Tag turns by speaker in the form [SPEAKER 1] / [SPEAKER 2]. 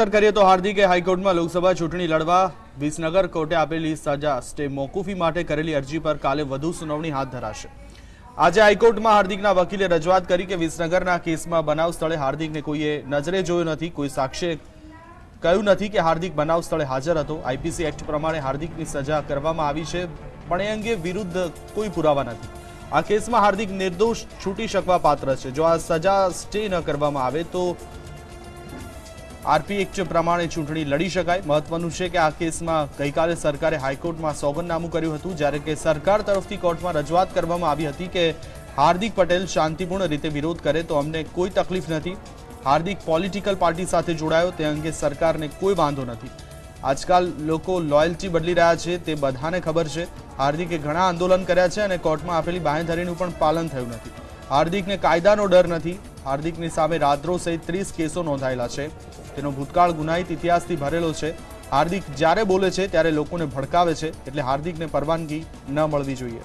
[SPEAKER 1] Sir કરીએ તો હાર્દિકે હાઈકોર્ટમાં લોકસભા ચૂંટણી લડવા વિસનગર કોર્ટે આપેલી સજા. સ્ટે મોકૂફી માટે કરેલી અરજી પર કાલે વધુ સુનાવણી હાથ ધરાશે. આજે હાઈકોર્ટમાં હાર્દિકના વકીલે રજૂઆત કરી કે વિસનગરના કેસમાં બનાવ સ્થળે હાર્દિકને કોઈએ નજરે જોયો નથી, કોઈ સાક્ષીએ કહ્યું નથી કે હાર્દિક બનાવ સ્થળે હાજર હતો. આઈપીસી એક્ટ પ્રમાણે હાર્દિકની સજા કરવામાં આવી છે, પણ એ અંગે વિરુદ્ધ કોઈ પુરાવા નથી. આ કેસમાં હાર્દિક નિર્દોષ છૂટી શકવા પાત્ર છે. જો આ સજા સ્ટે ન કરવામાં આવે તો આરપી એક્ટ પ્રમાણે ચૂંટણી લડી શકાય. મહત્વનું છે કે આ કેસમાં ગઈકાલે સરકારે હાઈકોર્ટમાં સોગંદનામું કર્યું હતું, જ્યારે કે સરકાર તરફથી કોર્ટમાં રજૂઆત કરવામાં આવી હતી કે હાર્દિક પટેલ શાંતિપૂર્ણ રીતે વિરોધ કરે તો અમને કોઈ તકલીફ નથી. હાર્દિક પોલિટિકલ પાર્ટી સાથે જોડાયો, તે અંગે સરકારને કોઈ વાંધો નથી. આજકાલ લોકો લોયલ્ટી બદલી રહ્યા છે, તે બધાને ખબર છે. હાર્દિકે ઘણા આંદોલન કર્યા છે અને કોર્ટમાં આપેલી બાંહેધરીનું પણ પાલન થયું નથી. હાર્દિકને કાયદાનો ડર નથી. હાર્દિકની સામે રાત્રો સહિત ત્રીસ કેસો નોંધાયેલા છે. તેનો ભૂતકાળ ગુનાહિત ઇતિહાસથી ભરેલો છે. હાર્દિક જ્યારે બોલે છે ત્યારે લોકોને ભડકાવે છે, એટલે હાર્દિકને પરવાનગી ન મળવી જોઈએ.